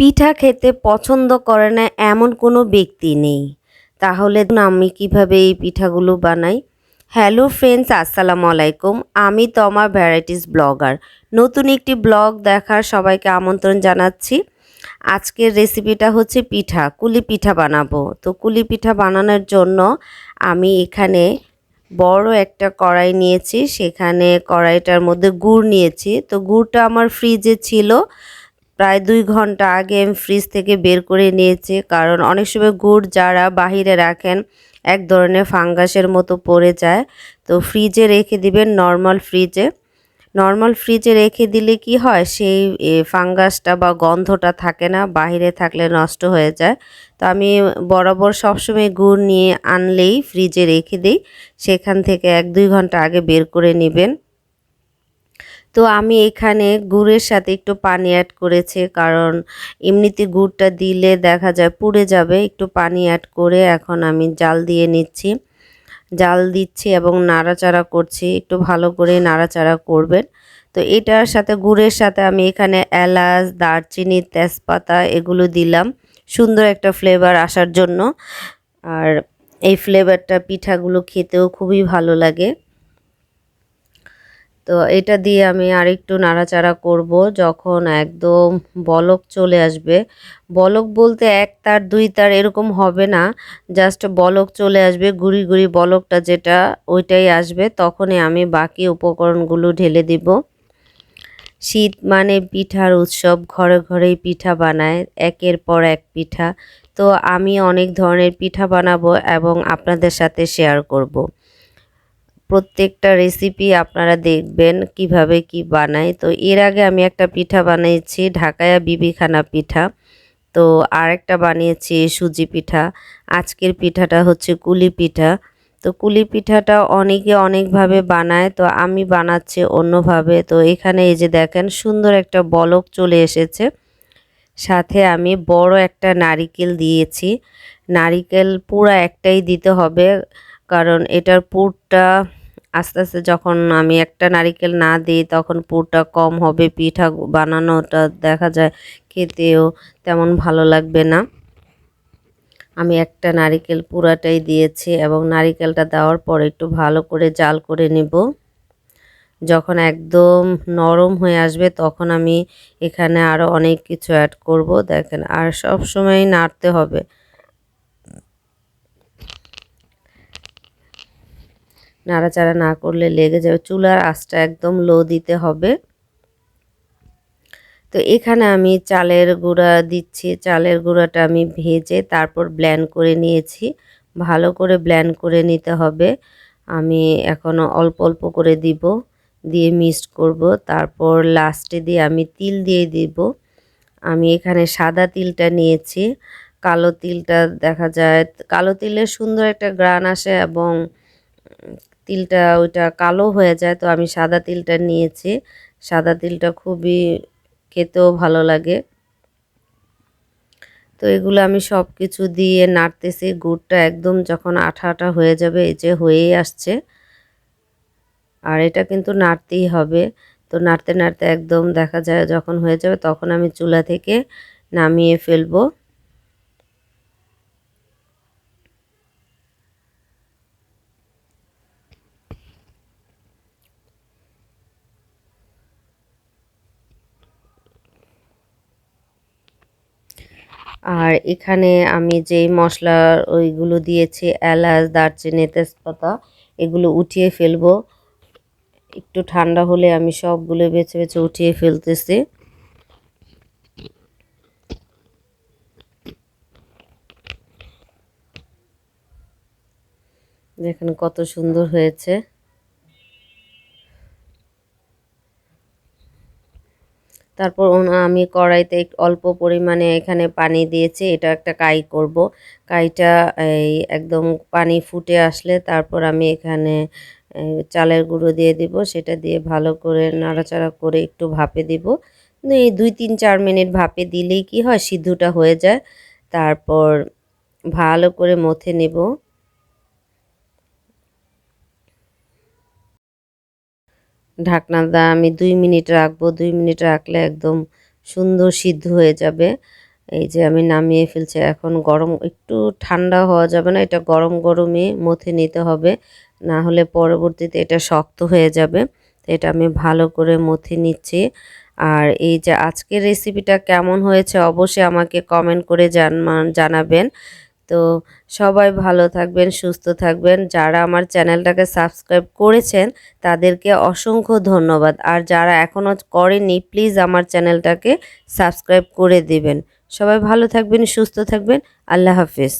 পিঠা খেতে পছন্দ করে না এমন কোনো ব্যক্তি নেই। তাহলে আমি কীভাবে এই পিঠাগুলো বানাই? হ্যালো ফ্রেন্ডস আসসালামু আলাইকুম। আমি তমা ভ্যারাইটিস ব্লগার নতুন একটি ব্লগ দেখার সবাইকে আমন্ত্রণ জানাচ্ছি। আজকের রেসিপিটা হচ্ছে পিঠা, কুলি পিঠা বানাবো। তো কুলি পিঠা বানানোর জন্য আমি এখানে বড় একটা কড়াই নিয়েছি। সেখানে কড়াইটার মধ্যে গুড় নিয়েছি। তো গুড়টা আমার ফ্রিজে ছিল। প্রায় দুই ঘণ্টা আগে আমি ফ্রিজ থেকে বের করে নিয়েছি। কারণ অনেক সময় গুড় যারা বাহিরে রাখেন, এক ধরনের ফাঙ্গাসের মতো পড়ে যায়। তো ফ্রিজে রেখে দিবেন নর্মাল ফ্রিজে নর্মাল ফ্রিজে রেখে দিলে কি হয়? সেই ফাঙ্গাসটা বা গন্ধটা থাকে না, বাহিরে থাকলে নষ্ট হয়ে যায়। তো আমি বরাবর সবসময় গুড় নিয়ে আনলেই ফ্রিজে রেখে দিই। সেখান থেকে এক দুই ঘণ্টা আগে বের করে নেবেন। তো আমি এখানে গুড়ের সাথে একটু পানি অ্যাড করেছি, কারণ এমনিতে গুড়টা দিলে দেখা যায় পুড়ে যাবে। একটু পানি অ্যাড করে এখন আমি জাল দিয়ে নিচ্ছি। জাল দিচ্ছি এবং নাড়াচাড়া করছি, একটু ভালো করে নাড়াচাড়া করবেন। তো এটার সাথে গুড়ের সাথে আমি এখানে এলাচ, দারচিনি, তেজপাতা এগুলো দিলাম। সুন্দর একটা ফ্লেভার আসার জন্য। আর এই ফ্লেভারটা পিঠাগুলো খেতেও খুবই ভালো লাগে। তো এটা দিয়ে আমি আরেকটু নাড়াচাড়া করব যখন একদম বলক চলে আসবে। বলক বলতে এক তার, দুই তার এরকম হবে না। জাস্ট বলক চলে আসবে, গুড়ি গুড়ি বলকটা যেটা ওইটাই আসবে। তখনই আমি বাকি উপকরণগুলো ঢেলে দিব। শীত মানে পিঠার উৎসব, ঘরে ঘরেই পিঠা বানায়, একের পর এক পিঠা। তো আমি অনেক ধরনের পিঠা বানাবো এবং আপনাদের সাথে শেয়ার করব। প্রত্যেকটা রেসিপি আপনারা দেখবেন কীভাবে কি বানাই তো এর আগে আমি একটা পিঠা বানিয়েছি ঢাকায়া বিবিখানা পিঠা। তো আরেকটা বানিয়েছি সুজি পিঠা। আজকের পিঠাটা হচ্ছে কুলি পিঠা। তো কুলি পিঠাটা অনেকে অনেকভাবে বানায়, তো আমি বানাচ্ছি অন্যভাবে। তো এখানে এই যে দেখেন সুন্দর একটা বলক চলে এসেছে। সাথে আমি বড় একটা নারিকেল দিয়েছি। নারিকেল পুরা একটাই দিতে হবে, কারণ এটার পুরটা আস্তে আস্তে যখন আমি একটা নারিকেল না দিই, তখন পুরটা কম হবে, পিঠা বানানোটা দেখা যায় খেতেও তেমন ভালো লাগবে না। আমি একটা নারিকেল পুরাটাই দিয়েছি এবং নারিকেলটা দেওয়ার পর একটু ভালো করে জাল করে নেব। যখন একদম নরম হয়ে আসবে, তখন আমি এখানে আরও অনেক কিছু অ্যাড করব। দেখেন, আর সব সময় নাড়তে হবে। নাড়াচাড়া না করলে লেগে যাবে। চুলার আঁচটা একদম লো দিতে হবে। তো এখানে আমি চালের গুঁড়া দিচ্ছি। চালের গুঁড়াটা আমি ভেজে তারপর ব্ল্যান্ড করে নিয়েছি। ভালো করে ব্ল্যান্ড করে নিতে হবে। আমি এখনও অল্প অল্প করে দিব, দিয়ে মিক্সড করব। তারপর লাস্টে দিয়ে আমি তিল দিয়ে দিব। আমি এখানে সাদা তিলটা নিয়েছি। কালো তিলটা দেখা যায়, কালো তিলের সুন্দর একটা গ্রান আসে এবং তিলটা ওইটা কালো হয়ে যায়, তো আমি সাদা তিলটা নিয়েছি। সাদা তিলটা খুবই খেতেও ভালো লাগে। তো এগুলো আমি সব কিছু দিয়ে নাড়তেছি, গুড়টা একদম যখন আঠা আঠা হয়ে যাবে, এই যে হয়েই আসছে। আর এটা কিন্তু নাড়তেই হবে। তো নাড়তে নাড়তে একদম দেখা যায় যখন হয়ে যাবে, তখন আমি চুলা থেকে নামিয়ে ফেলব। আর এখানে আমি যেই মশলা ওইগুলো দিয়েছি, এলাচ, দারচিনি, তেজপাতা, এগুলো উঠিয়ে ফেলব। একটু ঠান্ডা হলে আমি সবগুলো বেছে বেছে উঠিয়ে ফেলতেছি। দেখেন কত সুন্দর হয়েছে। তারপর আমি কড়াইতে অল্প পরিমাণে এখানে পানি দিয়েছি, এটা একটা কাই করব। কাইটা এই একদম পানি ফুটে আসলে তারপর আমি এখানে চালের গুঁড়ো দিয়ে দিব, সেটা দিয়ে ভালো করে নাড়াচাড়া করে একটু ভাপে দিব। এই দুই তিন চার মিনিট ভাপে দিলেই কি হয়, সিদ্ধটা হয়ে যায়। তারপর ভালো করে মথে নেব। ঢাকনাটা আমি দুই মিনিট রাখব। দুই মিনিট রাখলে একদম সুন্দর সিদ্ধ হয়ে যাবে। এই যে আমি নামিয়ে ফেলছি। এখন গরম, একটু ঠান্ডা হওয়া যাবে না। এটা গরম গরমই মথে নিতে হবে। না হলে পরবর্তীতে এটা শক্ত হয়ে যাবে। তো এটা আমি ভালো করে মথে নিচ্ছি। আর এই যে আজকের রেসিপিটা কেমন হয়েছে অবশ্যই আমাকে কমেন্ট করে জানাবেন। তো সবাই ভালো থাকবেন, সুস্থ থাকবেন। যারা আমার চ্যানেলটাকে সাবস্ক্রাইব করেছেন, তাদেরকে অসংখ্য ধন্যবাদ। আর যারা এখনও করেনি প্লিজ আমার চ্যানেলটাকে সাবস্ক্রাইব করে দিবেন। সবাই ভালো থাকবেন, সুস্থ থাকবেন। আল্লাহ হাফিজ।